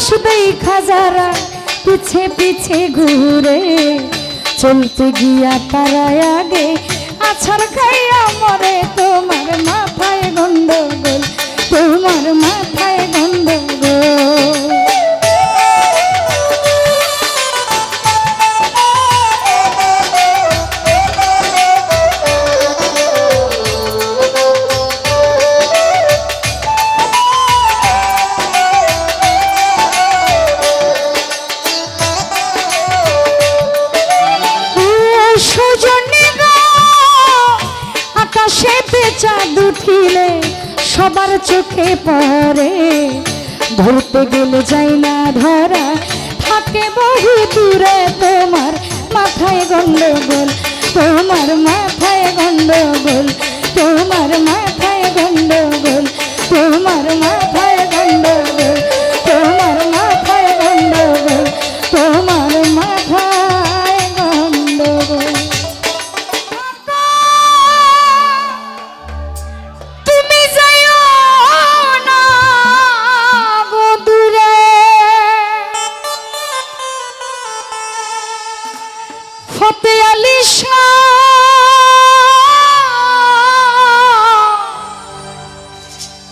মানুষ খাজারা পিছে পিছে ঘুরে, চলতে গিয়া তারা আগে আছর খাইয়া মরে। তোমার মাথায় গন্ডগোল, তোমার মাথায় গন্ডগোল। দেখিলে সবার চোখে পড়ে। ধরতে গেলে যাই না ধরা, থাকে বহু দূরে তোমার মাথায় গন্ডগোল, তোমার মাথায় গন্ডগোল।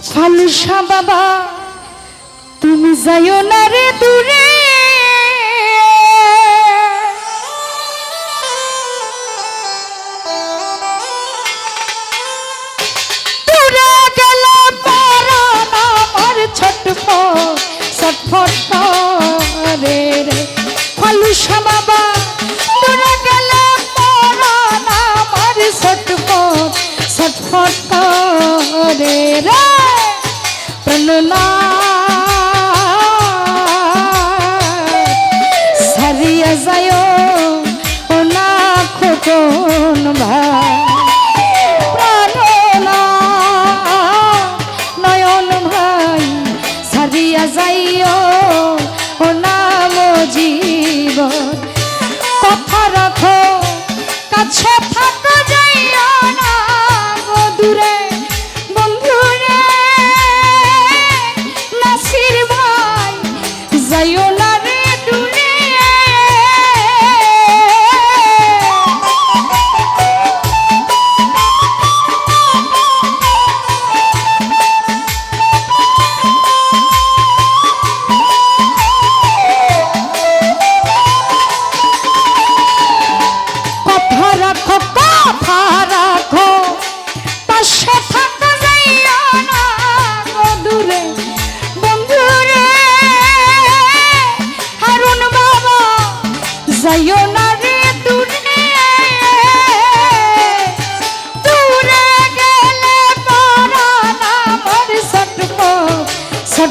ফালুসা বাবা তুমি যাইও না রে দূরে। ছোট ফট ফট রে। ফালুসা যাচ্ছে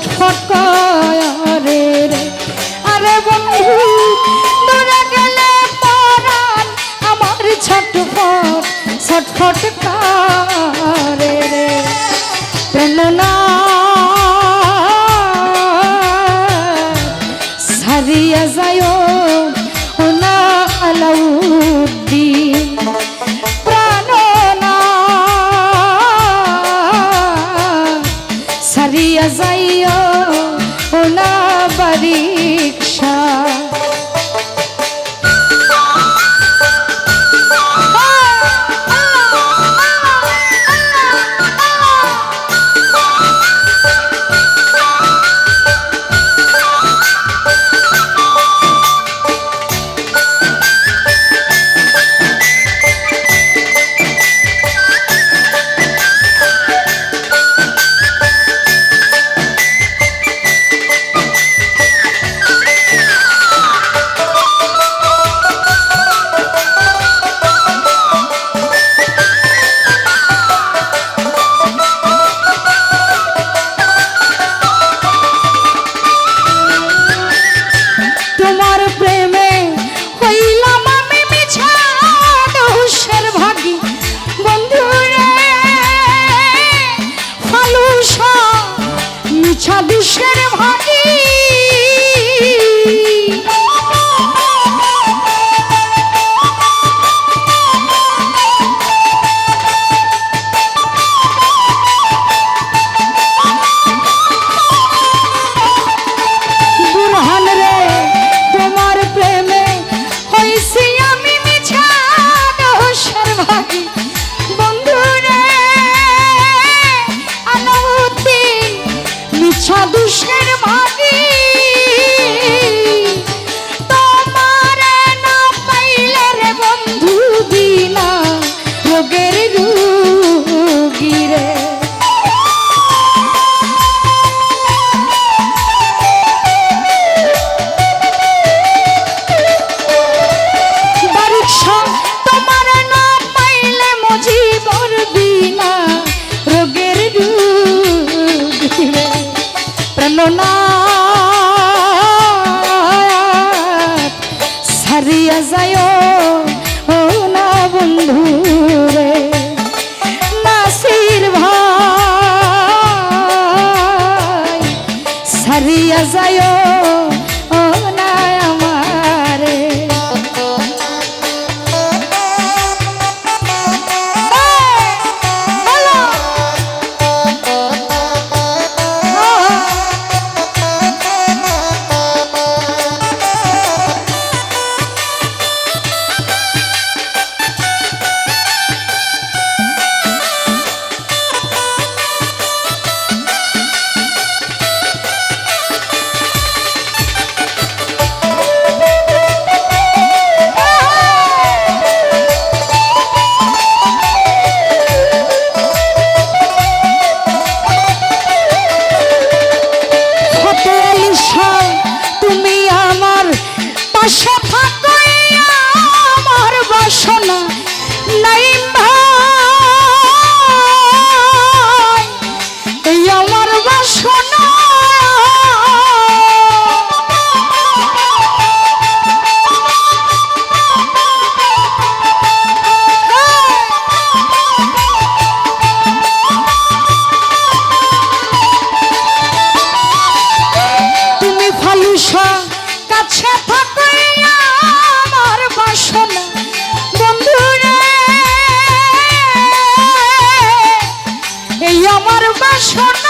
hot. dias, ai, বাসনা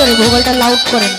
মনিটরে ভূগোলটা লাউড করেন।